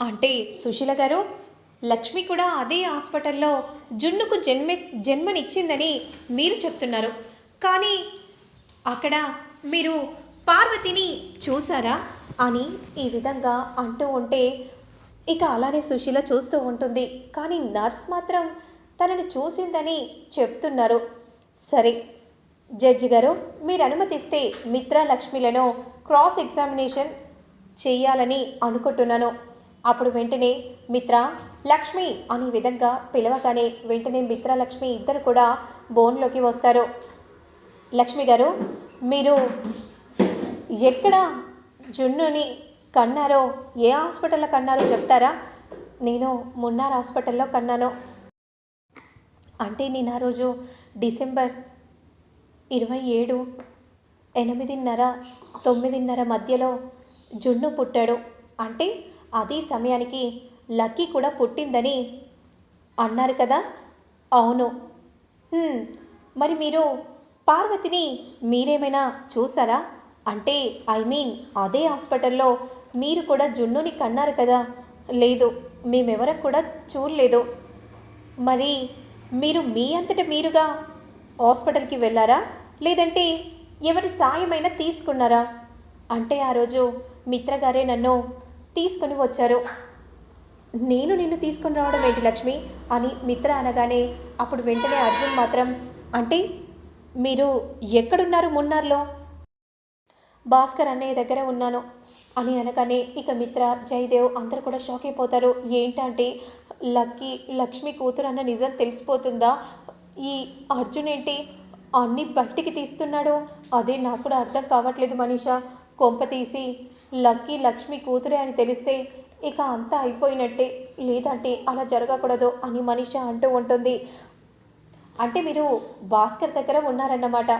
అంటే సుశీల గారు లక్ష్మి కూడా అదే హాస్పిటల్లో జున్నుకు జన్మ జన్మనిచ్చిందని మీరు చెప్తున్నారు. కానీ అక్కడ మీరు పార్వతిని చూసారా అని ఈ విధంగా అంటూ ఉంటే ఇక అలానే సుశీల చూస్తూ ఉంటుంది. కానీ నర్స్ మాత్రం తనను చూసిందని చెప్తున్నారు. సరే జడ్జి గారు మీరు అనుమతిస్తే మిత్రా లక్ష్మిలను క్రాస్ ఎగ్జామినేషన్ చేయాలని అనుకుంటున్నాను. అప్పుడు వెంటనే మిత్ర లక్ష్మి అనే విధంగా పిలవగానే వెంటనే మిత్ర లక్ష్మి ఇద్దరు కూడా బోన్లోకి వస్తారు. లక్ష్మి గారు మీరు ఎక్కడ జున్నుని కన్నారో ఏ హాస్పిటల్లో కన్నారో చెప్తారా? నేను మున్నార్ హాస్పిటల్లో కన్నాను. అంటే నేను ఆ రోజు డిసెంబర్ ఇరవై ఏడు ఎనిమిదిన్నర తొమ్మిదిన్నర మధ్యలో జున్ను పుట్టాడు. అంటే అదే సమయానికి లక్కీ కూడా పుట్టిందని అన్నారు కదా? అవును. మరి మీరు పార్వతిని మీరేమైనా చూసారా? అంటే ఐ మీన్ అదే హాస్పిటల్లో మీరు కూడా జున్నుని కన్నారు కదా? లేదు మేమెవరకు కూడా చూడలేదు. మరి మీరు మీ అంతట మీరుగా హాస్పిటల్కి వెళ్ళారా? లేదంటే ఎవరి సాయమైనా తీసుకున్నారా? అంటే ఆ రోజు మిత్రగారే నన్ను తీసుకొని వచ్చారు. నేను నిన్ను తీసుకొని రావడం ఏంటి లక్ష్మి? అని మిత్ర అనగానే అప్పుడు వెంటనే అర్జున్ మాత్రం అంటే మీరు ఎక్కడున్నారు మున్నార్లో? భాస్కర్ అన్నయ్య దగ్గర ఉన్నాను. అని అనగానే ఇక మిత్ర జయదేవ్ అందరు కూడా షాక్ అయిపోతారు. ఏంటంటే లక్కీ లక్ష్మి కూతురు అన్న నిజం తెలిసిపోతుందా? ఈ అర్జున్ ఏంటి? అన్ని బయటికి తీస్తున్నాడు. అదే నాకు కూడా అర్థం కావట్లేదు మనీషా. కొంప తీసి లక్కీ లక్ష్మి కూతురే అని తెలిస్తే ఇక అంతా అయిపోయినట్టే. లేదంటే అలా జరగకూడదు అని మనిష అంటూ ఉంటుంది. అంటే మీరు భాస్కర్ దగ్గర ఉన్నారన్నమాట.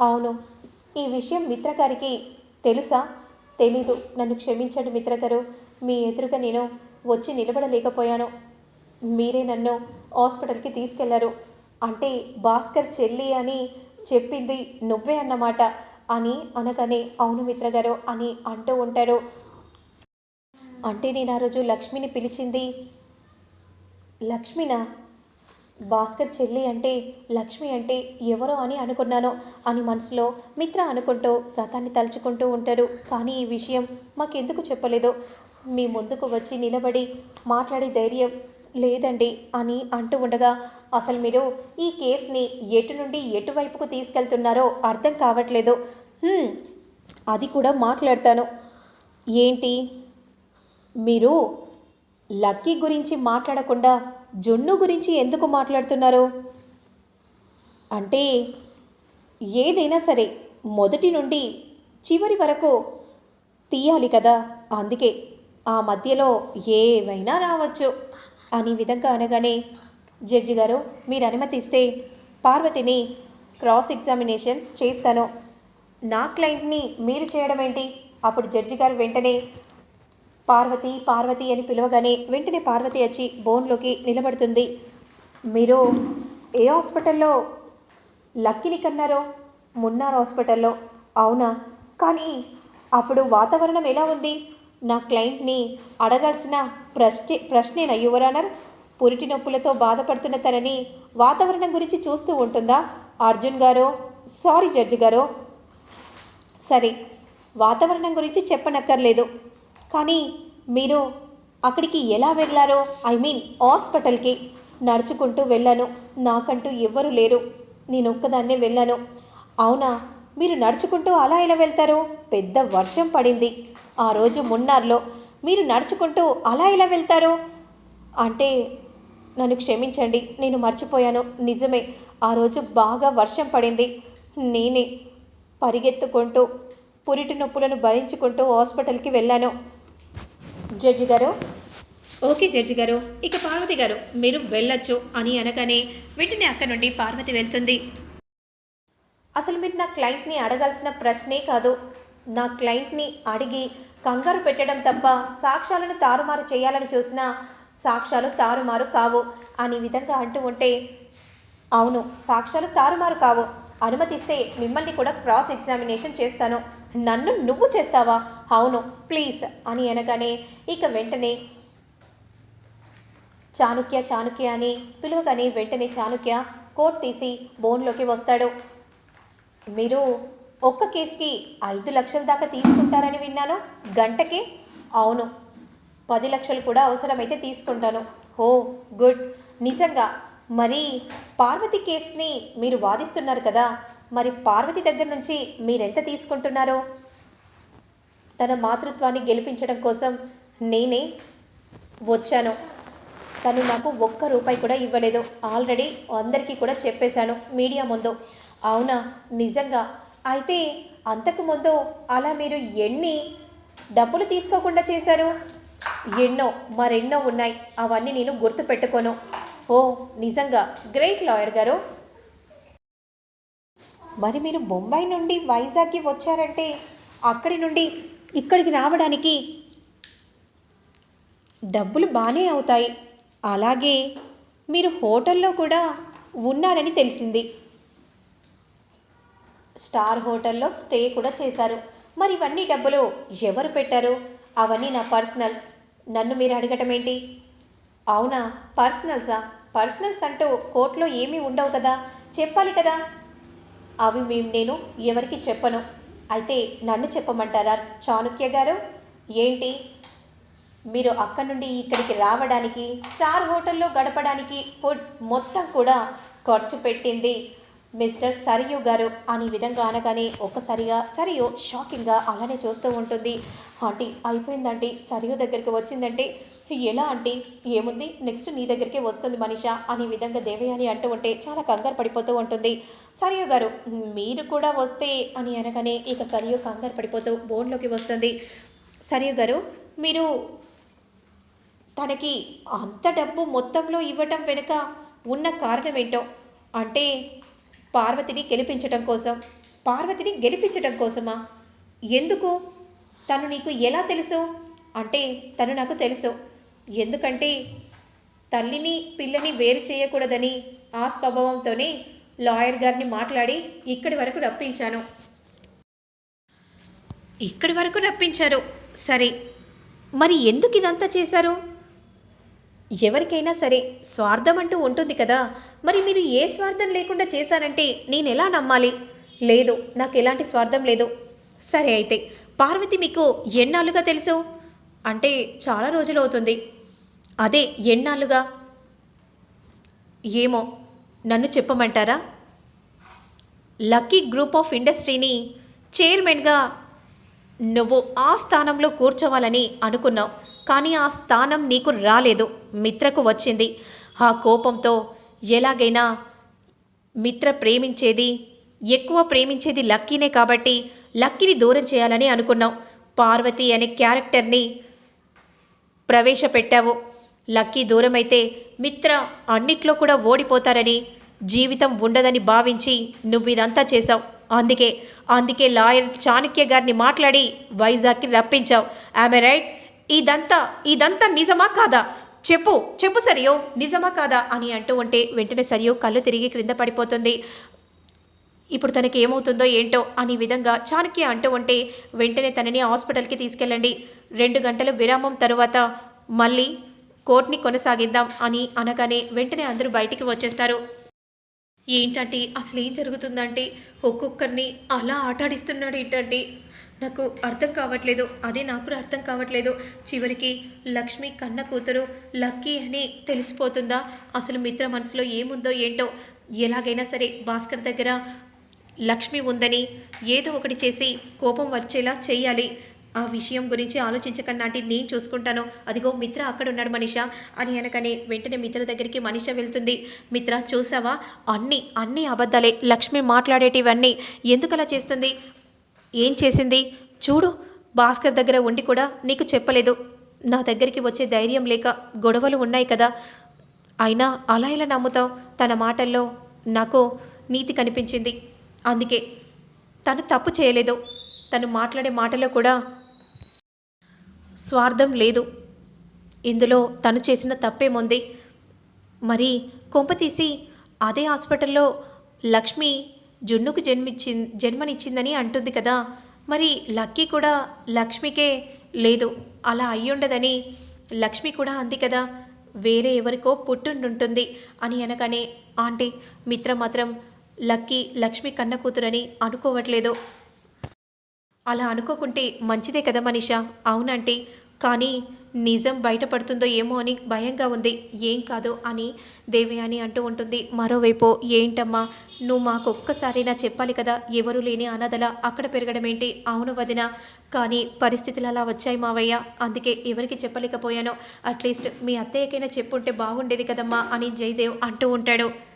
అవును. ఈ విషయం మిత్ర గారికి తెలుసా? తెలీదు. నన్ను క్షమించండి మిత్ర గారు. మీ ఎదురుగా నేను వచ్చి నిలబడలేకపోయాను. మీరే నన్ను హాస్పిటల్కి తీసుకెళ్ళారు. అంటే భాస్కర్ చెల్లి అని చెప్పింది నువ్వే అన్నమాట. అని అనగానే అవును మిత్రగారు అని అంటూ ఉంటాడు. అంటే నేను ఆ రోజు లక్ష్మిని పిలిచింది లక్ష్మినా భాస్కర్ చెల్లి అంటే లక్ష్మి అంటే ఎవరో అని అనుకున్నాను అని మనసులో మిత్ర అనుకుంటూ గతాన్ని తలుచుకుంటూ ఉంటారు కానీ ఈ విషయం మాకెందుకు చెప్పలేదు? మీ ముందుకు వచ్చి నిలబడి మాట్లాడే ధైర్యం లేదండి అని అంటూ ఉండగా అసలు మీరు ఈ కేసుని ఎటు నుండి ఎటువైపుకు తీసుకెళ్తున్నారో అర్థం కావట్లేదు. అది కూడా మాట్లాడతాను. ఏంటి? మీరు లక్కీ గురించి మాట్లాడకుండా జున్ను గురించి ఎందుకు మాట్లాడుతున్నారు? అంటే ఏదైనా సరే మొదటి నుండి చివరి వరకు తీయాలి కదా అందుకే ఆ మధ్యలో ఏవైనా రావచ్చు. అని విధంగా అనగానే జడ్జి గారు మీరు అనుమతిస్తే పార్వతిని క్రాస్ ఎగ్జామినేషన్ చేస్తాను నా క్లయింట్ని మీరు చేయడం ఏంటి? అప్పుడు జడ్జి గారు వెంటనే పార్వతి పార్వతి అని పిలవగానే వెంటనే పార్వతి వచ్చి బోన్లోకి నిలబడుతుంది. మీరు ఏ హాస్పిటల్లో లక్కిని కన్నారో? మున్నార్ హాస్పిటల్లో. అవునా? కానీ అప్పుడు వాతావరణం ఎలా ఉంది? నా క్లయింట్ని అడగాల్సిన ప్రశ్నే ప్రశ్నేనా యువరానర్ పురిటి నొప్పులతో బాధపడుతున్న తనని వాతావరణం గురించి చూస్తూ ఉంటుందా? అర్జున్ గారో సారీ జడ్జి గారో? సరే వాతావరణం గురించి చెప్పనక్కర్లేదు. కానీ మీరు అక్కడికి ఎలా వెళ్ళారో ఐ మీన్ హాస్పిటల్కి నడుచుకుంటూ వెళ్ళాను. నాకంటూ ఎవ్వరు లేరు. నేను ఒక్కదాన్నే వెళ్ళాను. అవునా? మీరు నడుచుకుంటూ అలా ఎలా వెళ్తారు? పెద్ద వర్షం పడింది. ఆ రోజు మున్నార్లో మీరు నడుచుకుంటూ అలా ఎలా వెళ్తారు? అంటే నన్ను క్షమించండి నేను మర్చిపోయాను. నిజమే ఆ రోజు బాగా వర్షం పడింది. నేనే పరిగెత్తుకుంటూ పురిటి నొప్పులను భరించుకుంటూ హాస్పిటల్కి వెళ్ళాను. జడ్జి గారు? ఓకే జడ్జి గారు. ఇక పార్వతి గారు మీరు వెళ్ళొచ్చు అని అనగానే వెంటనే అక్కడ నుండి పార్వతి వెళ్తుంది. అసలు మీరు నా క్లయింట్ని అడగాల్సిన ప్రశ్నే కాదు. నా క్లయింట్ని అడిగి కంగారు పెట్టడం తప్ప సాక్ష్యాలను తారుమారు చేయాలని చూసిన సాక్ష్యాలు తారుమారు కావు అని విధంగా అంటూ ఉంటే అవును సాక్ష్యాలు తారుమారు కావు. అనుమతిస్తే మిమ్మల్ని కూడా క్రాస్ ఎగ్జామినేషన్ చేస్తాను. నన్ను నువ్వు చేస్తావా? అవును ప్లీజ్ అని అనగానే ఇక వెంటనే చాణుక్య చాణుక్య అని పిలువగానే వెంటనే చాణుక్య కోట్ తీసి బోన్లోకి వస్తాడు. మీరు ఒక్క కేసుకి ఐదు లక్షల దాకా తీసుకుంటారని విన్నాను. గంటకి? అవును. పది లక్షలు కూడా అవసరమైతే తీసుకుంటాను. Oh good. నిజంగా. మరి పార్వతి కేసుని మీరు వాదిస్తున్నారు కదా. మరి పార్వతి దగ్గర నుంచి మీరెంత తీసుకుంటున్నారో? తన మాతృత్వాన్ని గెలిపించడం కోసం నేనే వచ్చాను. తను నాకు ఒక్క రూపాయి కూడా ఇవ్వలేదు. ఆల్రెడీ అందరికీ కూడా చెప్పేశాను మీడియా ముందు. అవునా? నిజంగా. అయితే అంతకుముందు అలా మీరు ఎన్ని డబ్బులు తీసుకోకుండా చేశారు? ఎన్నో మరెన్నో ఉన్నాయి. అవన్నీ నేను గుర్తు పెట్టుకోను ఓ నిజంగా. గ్రేట్ లాయర్ గారు. మరి మీరు బొంబాయి నుండి వైజాగ్కి వచ్చారంటే అక్కడి నుండి ఇక్కడికి రావడానికి డబ్బులు బాగానే అవుతాయి. అలాగే మీరు హోటల్లో కూడా ఉన్నారని తెలిసింది. స్టార్ హోటల్లో స్టే కూడా చేశారు. మరి ఇవన్నీ డబ్బులు ఎవరు పెట్టారు? అవన్నీ నా పర్సనల్. నన్ను మీరు అడగటం ఏంటి? అవునా? పర్సనల్సా? పర్సనల్స్ అంటూ కోర్టులో ఏమీ ఉండవు కదా? చెప్పాలి కదా? అవి మేము నేను ఎవరికి చెప్పను. అయితే నన్ను చెప్పమంటారా చాణుక్య గారు? ఏంటి? మీరు అక్కడి నుండి ఇక్కడికి రావడానికి స్టార్ హోటల్లో గడపడానికి ఫుడ్ మొత్తం కూడా ఖర్చు పెట్టింది మిస్టర్ సరియు గారు అని విధంగా అనగానే ఒక్కసారిగా సరియు షాకింగ్గా అలానే చూస్తూ ఉంటుంది. ఆంటీ అయిపోయిందంటే సరియు దగ్గరికి వచ్చిందంటే ఎలా అంటే ఏముంది? నెక్స్ట్ నీ దగ్గరికే వస్తుంది మనిష అనే విధంగా దేవయాని అంటూ ఉంటే చాలా కంగారు పడిపోతూ ఉంటుంది. సరియు గారు మీరు కూడా వస్తే అని అనగానే ఇక సరియు కంగారు పడిపోతూ బోన్లోకి వస్తుంది. సరియు గారు మీరు తనకి అంత డబ్బు మొత్తంలో ఇవ్వటం వెనుక ఉన్న కారణం ఏంటో? అంటే పార్వతిని గెలిపించటం కోసం. పార్వతిని గెలిపించటం కోసమా? ఎందుకు? తను నీకు ఎలా తెలుసు? అంటే తను నాకు తెలుసు. ఎందుకంటే తల్లిని పిల్లని వేరు చేయకూడదని ఆ స్వభావంతోనే లాయర్ గారిని మాట్లాడి ఇక్కడి వరకు రప్పించాను. ఇక్కడి వరకు రప్పించారు. సరే. మరి ఎందుకు ఇదంతా చేశారు? ఎవరికైనా సరే స్వార్థం అంటూ ఉంటుంది కదా. మరి మీరు ఏ స్వార్థం లేకుండా చేశారంటే నేను ఎలా నమ్మాలి? లేదు నాకు ఎలాంటి స్వార్థం లేదు. సరే అయితే పార్వతి మీకు ఎన్నాళ్ళుగా తెలుసు? అంటే చాలా రోజులు అవుతుంది. అదే ఎన్నాళ్ళుగా? ఏమో నన్ను చెప్పమంటారా? లక్కీ గ్రూప్ ఆఫ్ ఇండస్ట్రీని చైర్మన్గా నువ్వు ఆ స్థానంలో కూర్చోవాలని అనుకున్నావు. కానీ ఆ స్థానం నీకు రాలేదు. మిత్రకు వచ్చింది. ఆ కోపంతో ఎలాగైనా మిత్ర ప్రేమించేది ఎక్కువ ప్రేమించేది లక్కీనే కాబట్టి లక్కీని దూరం చేయాలని అనుకున్నావు. పార్వతి అనే క్యారెక్టర్ని ప్రవేశపెట్టావు. లక్కీ దూరమైతే మిత్ర అన్నిట్లో కూడా ఓడిపోతారని జీవితం ఉండదని భావించి నువ్వు ఇదంతా చేశావు. అందుకే అందుకే లాయర్ చాణక్య గారిని మాట్లాడి వైజాగ్కి రప్పించావు. ఆమె రైట్ ఇదంతా ఇదంతా నిజమా కాదా? చెప్పు చెప్పు సరియో నిజమా కాదా అని అంటూ ఉంటే వెంటనే సరియో కళ్ళు తిరిగి క్రింద పడిపోతుంది. ఇప్పుడు తనకి ఏమవుతుందో ఏంటో అనే విధంగా చాణక్య అంటూ ఉంటే వెంటనే తనని హాస్పిటల్కి తీసుకెళ్ళండి. రెండు గంటల విరామం తరువాత మళ్ళీ కోర్టుని కొనసాగిద్దాం అని అనగానే వెంటనే అందరూ బయటికి వచ్చేస్తారు. ఏంటంటే అసలు ఏం జరుగుతుందంటే ఒక్కొక్కరిని అలా ఆటాడిస్తున్నాడు ఏంటంటే నాకు అర్థం కావట్లేదు. అదే నాకు కూడా అర్థం కావట్లేదు. చివరికి లక్ష్మి కన్న కూతురు లక్కీ అని తెలిసిపోతుందా? అసలు మిత్ర మనసులో ఏముందో ఏంటో? ఎలాగైనా సరే భాస్కర్ దగ్గర లక్ష్మి ఉందని ఏదో ఒకటి చేసి కోపం వచ్చేలా చేయాలి. ఆ విషయం గురించి ఆలోచించకన్నాంటి నేను చూసుకుంటాను. అదిగో మిత్ర అక్కడ ఉన్నాడు మనిష అని అనకనే వెంటనే మిత్ర దగ్గరికి మనిష వెళ్తుంది. మిత్ర చూసావా? అన్నీ అన్నీ అబద్ధాలే. లక్ష్మి మాట్లాడేటివన్నీ ఎందుకలా చేస్తుంది? ఏం చేసింది? చూడు భాస్కర్ దగ్గర ఉండి కూడా నీకు చెప్పలేదు. నా దగ్గరికి వచ్చే ధైర్యం లేక గొడవలు ఉన్నాయి కదా. అయినా అలా ఎలా నమ్ముతావు? తన మాటల్లో నాకు నీతి కనిపించింది. అందుకే తను తప్పు చేయలేదు. తను మాట్లాడే మాటలో కూడా స్వార్థం లేదు. ఇందులో తను చేసిన తప్పేముంది? మరి కొంప తీసి అదే హాస్పిటల్లో లక్ష్మి జున్నుకు జన్మిచ్చి జన్మనిచ్చిందని అంటుంది కదా. మరి లక్కీ కూడా లక్ష్మికే లేదు అలా అయ్యుండదని. లక్ష్మి కూడా అంది కదా వేరే ఎవరికో పుట్టుండుంటుంది అని అనగానే ఆంటీ మిత్ర మాత్రం లక్కీ లక్ష్మి కన్న కూతురని అనుకోవట్లేదు. అలా అనుకోకుంటే మంచిదే కదా మనిషా అవునంటే కానీ నిజం బయటపడుతుందో ఏమో అని భయంగా ఉంది. ఏం కాదు అని దేవయాని అంటూ ఉంటుంది. మరోవైపు ఏంటమ్మా నువ్వు మాకు ఒక్కసారైనా చెప్పాలి కదా? ఎవరు లేని అనాథల అక్కడ పెరగడం ఏంటి? అవును వదిన కానీ పరిస్థితులు అలా వచ్చాయి మావయ్య. అందుకే ఎవరికి చెప్పలేకపోయానో. అట్లీస్ట్ మీ అత్తయ్యకైనా చెప్పుంటే బాగుండేది కదమ్మా అని జయదేవ్ అంటూ ఉంటాడు.